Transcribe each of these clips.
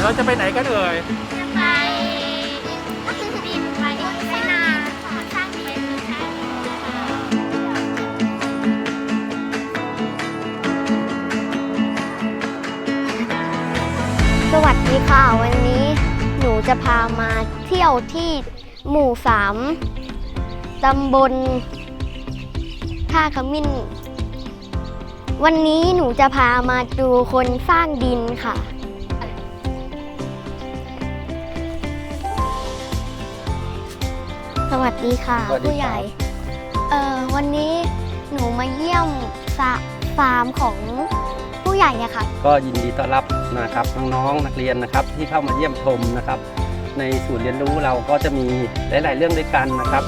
ดี๋ยวเราจะไปไหนกันเอ่ยไปดินไปไปนาสร้างดินใช่สวัสดีค่ะวันนี้หนูจะพามาเที่ยวที่หมู่สามตำบลท่าขมิ้น วันนี้หนูจะพามาดูคนสร้างดินค่ะ สวัสดีค่ะสวัสดีครับ ผู้ใหญ่ เอ่อวันนี้หนูมาเยี่ยมฟาฟาร์มของผู้ใหญ่อะค่ะ ก็ยินดีต้อนรับนะครับน้องๆนักเรียนนะครับที่เข้ามาเยี่ยมชมนะครับ ในศูนย์เรียนรู้เราก็จะมีหลาย ๆ เรื่องด้วยกันนะครับ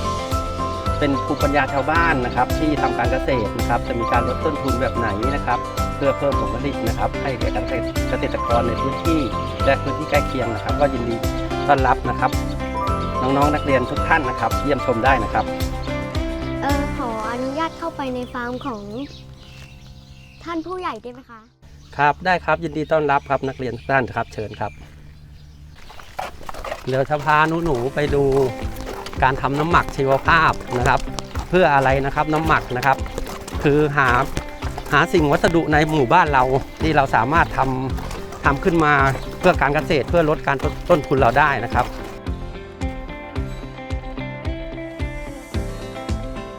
เป็นภูมิปัญญาชาวบ้านนะครับ ที่ทำการเกษตรนะครับ จะมีการลดต้นทุนแบบไหนนะครับ เพื่อเพิ่มผลผลิตนะครับ ให้แก่เกษตรกรในพื้นที่และพื้นที่ใกล้เคียงนะครับ ก็ยินดีต้อนรับนะครับ น้องๆนักเรียนทุกท่านนะครับ เยี่ยมชมได้นะครับ เออขออนุญาตเข้าไปในฟาร์มของ ท่านผู้ใหญ่ได้ไหมคะ ครับได้ครับยินดีต้อนรับครับนักเรียนทุกท่านครับ เชิญครับ เดี๋ยวจะพาหนูหนูๆไปดูการทำน้ำหมักชีวภาพนะครับ เพื่ออะไรนะครับน้ำหมักนะครับ คือหาหาสิ่งวัสดุในหมู่บ้านเราที่เราสามารถทำทำขึ้นมาเพื่อการเกษตรเพื่อลดการต้นต้นทุนเราได้นะครับ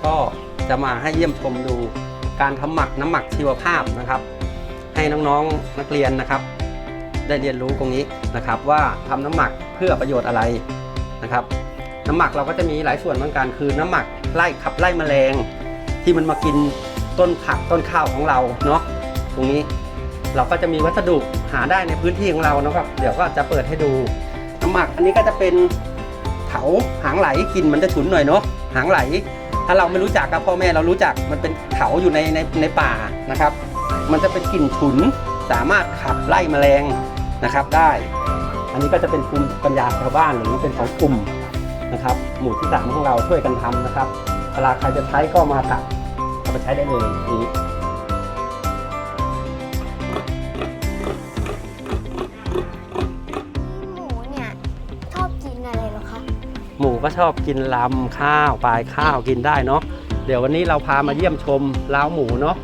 ก็จะมาให้เยี่ยมชมดูการทำหมักน้ำหมักชีวภาพนะครับ ให้น้องๆนักเรียนนะครับ ได้เรียนรู้ตรงนี้นะครับ ว่าทำน้ำหมักเพื่อประโยชน์อะไรนะครับ น้ำหมักเราก็จะมีหลายส่วนเหมือนกันคือ น้ำหมักไล่ขับไล่แมลง ที่มันมากินต้นผักต้นข้าวของเราเนาะตรงนี้เราก็จะมีวัสดุหาได้ในพื้นที่ของเรานะครับ เดี๋ยวก็จะเปิดให้ดูน้ำหมักอันนี้ก็จะเป็นเถาหางไหลกินมันจะฉุนหน่อยเนาะหางไหล ถ้าเราไม่รู้จักกับพ่อแม่เรารู้จักมันเป็นเขาอยู่ในในในป่านะครับ มันจะเป็นกลิ่นฉุนสามารถขับไล่แมลงนะครับได้ อันนี้ก็จะเป็นภูมิปัญญาชาวบ้านหรือเป็นของกลุ่มนะครับ หมู่ที่สามของเราช่วยกันทำนะครับเวลาใครจะใช้ก็มาตัดเอาไปใช้ได้เลยนี้ ก็ชอบกินลำข้าวปลายข้าวกินได้เนาะเดี๋ยววันนี้เราพามาเยี่ยมชมล้าวหมูเนาะ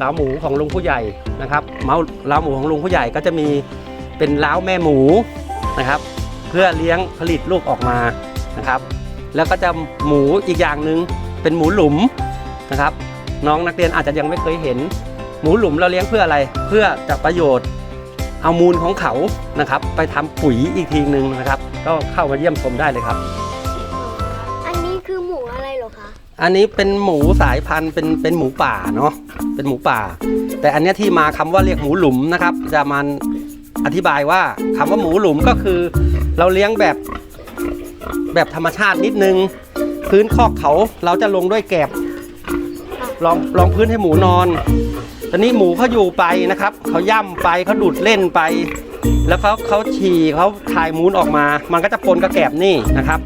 ล้าวหมูของลุงผู้ใหญ่นะครับเมาล้าวหมูของลุงผู้ใหญ่ก็จะมีเป็นล้าวแม่หมูนะครับ เพื่อเลี้ยงผลิตลูกออกมานะครับ แล้วก็จะหมูอีกอย่างหนึ่งเป็นหมูหลุมนะครับ น้องนักเรียนอาจจะยังไม่เคยเห็น หมูหลุมเราเลี้ยงเพื่ออะไร เพื่อจะประโยชน์เอามูลของเขานะครับ ไปทำปุ๋ยอีกทีหนึ่งนะครับ ก็เข้ามาเยี่ยมชมได้เลยครับ คือหมูอะไรเหรอคะ อันนี้เป็นหมูสายพันธุ์เป็นเป็นหมูป่าเนาะ เป็นหมูป่า แต่อันเนี้ยที่มาคำว่าเรียกหมูหลุมนะครับ จะมันอธิบายว่าคำว่าหมูหลุมก็คือ เราเลี้ยงแบบแบบธรรมชาตินิดนึง พื้นคอกเขาเราจะลงด้วยแกบลองลองพื้นให้หมูนอน ตอนนี้หมูเขาอยู่ไปนะครับ เขาย่ำไปเขาดูดเล่นไป แล้วเขาเขาฉี่เขาถ่ายมูลออกมา มันก็จะปนกับแกบนี่นะครับ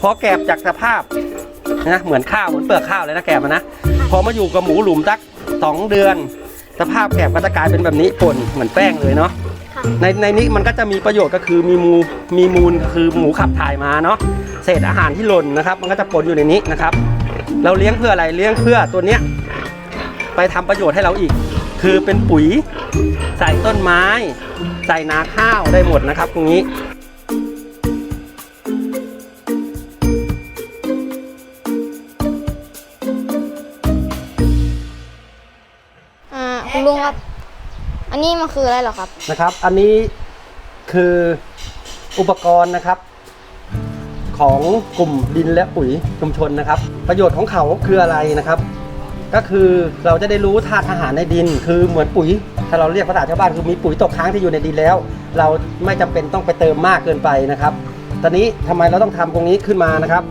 พอแกบจากสภาพนะเหมือนข้าวเหมือนเปลือกข้าวเลยนะแกบอะนะพอมาอยู่กับหมูหลุมสักสองเดือน สภาพแกบก็จะกลายเป็นแบบนี้ป่นเหมือนแป้งเลยเนาะค่ะในในนี้มันก็จะมีประโยชน์ก็คือมีมูมีมูลคือหมูขับถ่ายมาเนาะเศษอาหารที่หล่นนะครับ มันก็จะปนอยู่ในนี้นะครับ เราเลี้ยงเพื่ออะไรเลี้ยงเพื่อตัวเนี้ยไปทำประโยชน์ให้เราอีก คือเป็นปุ๋ยใส่ต้นไม้ ใส่นาข้าวได้หมดนะครับตรงนี้ ครับ อันนี้มันคืออะไรเหรอครับ นะครับ อันนี้คืออุปกรณ์นะครับ ของกลุ่มดินและปุ๋ยชุมชนนะครับ ประโยชน์ของเขาคืออะไรนะครับ ก็คือเราจะได้รู้ธาตุอาหารในดิน คือเหมือนปุ๋ย ถ้าเราเรียกภาษาชาวบ้านคือมีปุ๋ยตกค้างที่อยู่ในดินแล้ว เราไม่จำเป็นต้องไปเติมมากเกินไปนะครับ ตอนนี้ทำไมเราต้องทำตรงนี้ขึ้นมานะครับ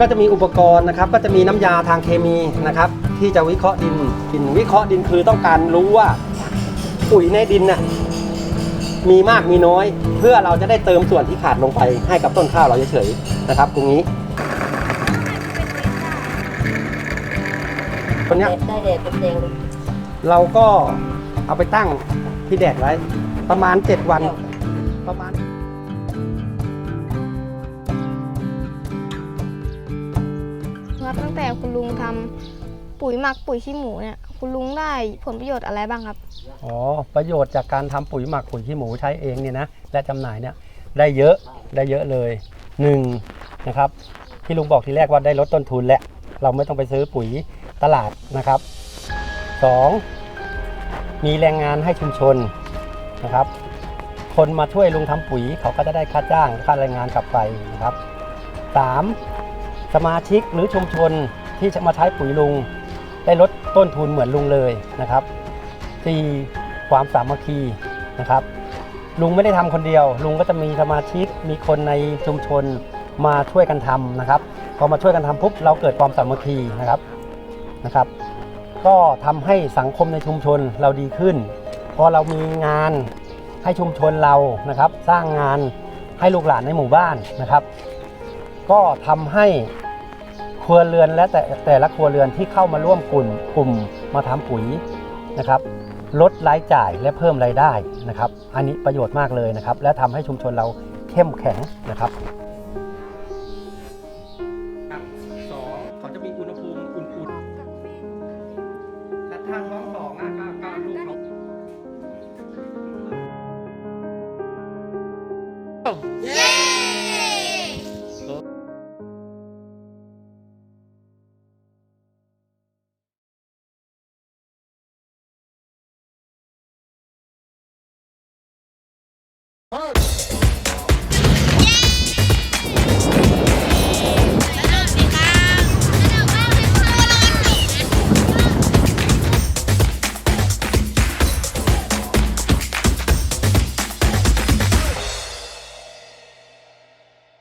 ก็จะมีอุปกรณ์นะครับ ก็จะมีน้ำยาทางเคมีนะครับ ที่จะวิเคราะห์ดินดินวิเคราะห์ดินคือต้องการรู้ว่าปุ๋ยในดินน่ะมีมากมีน้อย เพื่อเราจะได้เติมส่วนที่ขาดลงไปให้กับต้นข้าวเราเฉยๆนะครับตรงนี้คนเนี้ยได้เด็ดเต็มเราก็เอาไปตั้งที่แดดไว้ ประมาณ 7 วันประมาณ ตั้งแต่คุณลุงทำปุ๋ยหมักปุ๋ยขี้หมูเนี่ยคุณลุงได้ผลประโยชน์อะไรบ้างครับอ๋อประโยชน์จากการทำปุ๋ยหมักปุ๋ยขี้หมูใช้เองเนี่ยนะและจำหน่ายเนี่ยได้เยอะได้เยอะเลยหนึ่งนะครับที่ลุงบอกทีแรกว่าได้ลดต้นทุนและเราไม่ต้องไปซื้อปุ๋ยตลาดนะครับสองมีแรงงานให้ชุมชนนะครับ คนมาช่วยลุงทำปุ๋ยเขาก็จะได้ค่าจ้างค่าแรงงานกลับไปนะครับสาม สมาชิกหรือชุมชนที่จะมาใช้ปุ๋ยลุง ได้ลดต้นทุนเหมือนลุงเลยนะครับสี่ความสามัคคีนะครับ ลุงไม่ได้ทำคนเดียว ลุงก็จะมีสมาชิกมีคนในชุมชนมาช่วยกันทำนะครับพอมาช่วยกันทำปุ๊บเราเกิดความสามัคคีนะครับนะครับ ก็ทำให้สังคมในชุมชนเราดีขึ้นพอเรามีงานให้ชุมชนเรานะครับ สร้างงานให้ลูกหลานในหมู่บ้านนะครับ ก็ทำให้ ครัวเรือนและแต่แต่ละครัวเรือนที่เข้ามาร่วมกลุ่มกลุ่มมาทำปุ๋ยนะครับลดรายจ่ายและเพิ่มรายได้นะครับ อันนี้ประโยชน์มากเลยนะครับ และทำให้ชุมชนเราเข้มแข็งนะครับสองเขาจะมีอุณหภูมิอุ่นๆถ้าท้องสองอะ Hey!